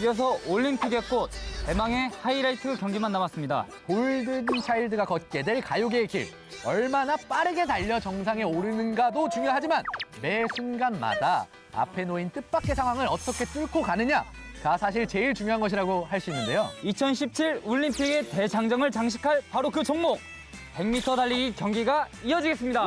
이어서 올림픽의 꽃, 대망의 하이라이트 경기만 남았습니다. 골든 차일드가 걷게 될 가요계의 길. 얼마나 빠르게 달려 정상에 오르는가도 중요하지만 매 순간마다 앞에 놓인 뜻밖의 상황을 어떻게 뚫고 가느냐가 사실 제일 중요한 것이라고 할 수 있는데요. 2017 올림픽의 대장정을 장식할 바로 그 종목 100m 달리기 경기가 이어지겠습니다.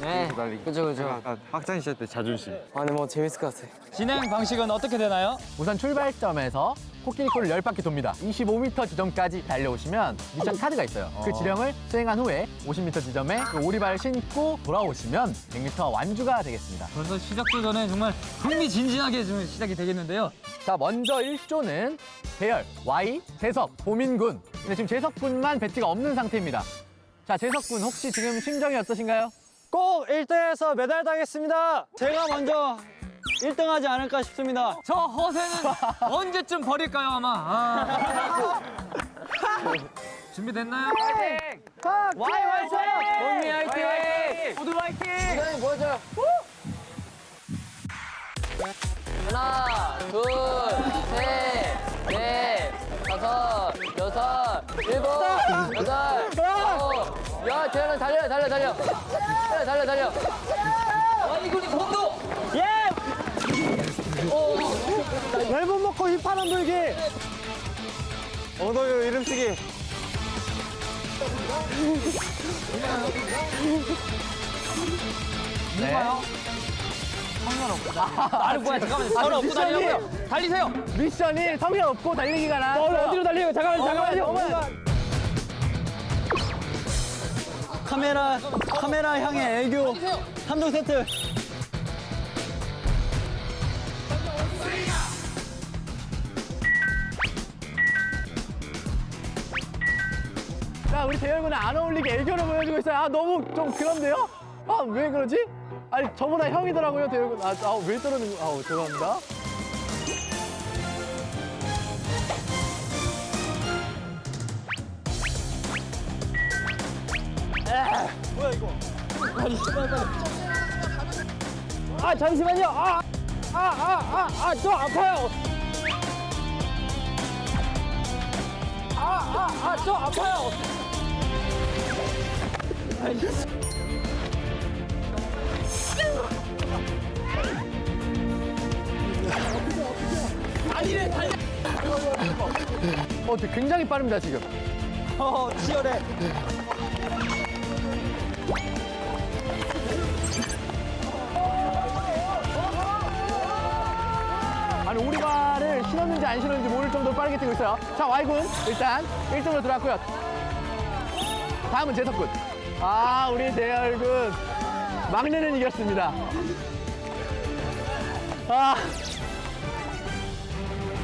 네, 그죠, 그죠. 아까 학창 시절 때 자존심. 아니, 뭐, 재밌을 것 같아. 진행 방식은 어떻게 되나요? 우선 출발점에서 코끼리 코를 10바퀴 돕니다. 25m 지점까지 달려오시면 미션 카드가 있어요. 그 지령을 수행한 후에 50m 지점에 그 오리발을 신고 돌아오시면 100m 완주가 되겠습니다. 벌써 시작도 전에 정말 흥미진진하게 좀 시작이 되겠는데요. 자, 먼저 1조는 대열, Y, 재석, 보민군. 근데 지금 재석군만 배지가 없는 상태입니다. 자, 재석군 혹시 지금 심정이 어떠신가요? 꼭 1등해서 메달 따겠습니다. 제가 먼저 1등 하지 않을까 싶습니다. 저 허세는 언제쯤 버릴까요 아마? 아. 준비됐나요? 와이 화이팅! 본미 화이팅! 모두 화이팅! 시간이 보여줘요. 하나, 둘, 셋, 넷, 다섯, 여섯, 일곱, 달려, 달려, 달려. 달려, 달려, 달려. 와이군이 공도! 예! 오, 얇은 먹고 휘파람 불기! 엉덩이 이름 쓰기. 네. 아니 뭐야 잠깐만요. 서로 없고 달리고요. 달리세요. 미션이 성의 없고 달리기가 나. 어디로 달리고 잠깐만요, 잠깐만요. 카메라, 카메라 향해 애교 3종 세트. 자, 우리 대열군은 안 어울리게 애교를 보여주고 있어요. 아, 너무 좀 그런데요? 아, 왜 그러지? 아니, 저보다 형이더라고요, 대열군. 아, 아, 왜 저러는 거? 아우, 죄송합니다. 아, 잠시만요. 아, 아, 아, 아, 아, 저 아파요. 아, 아, 아, 저 아파요. 어, 되게 굉장히 빠릅니다, 지금. 어, 치열해. 아니, 오리발을 신었는지 안 신었는지 모를 정도로 빠르게 뛰고 있어요. 자, Y군, 일단 1등으로 들어왔고요. 다음은 재석군. 아, 우리 대열군. 막내는 이겼습니다. 아,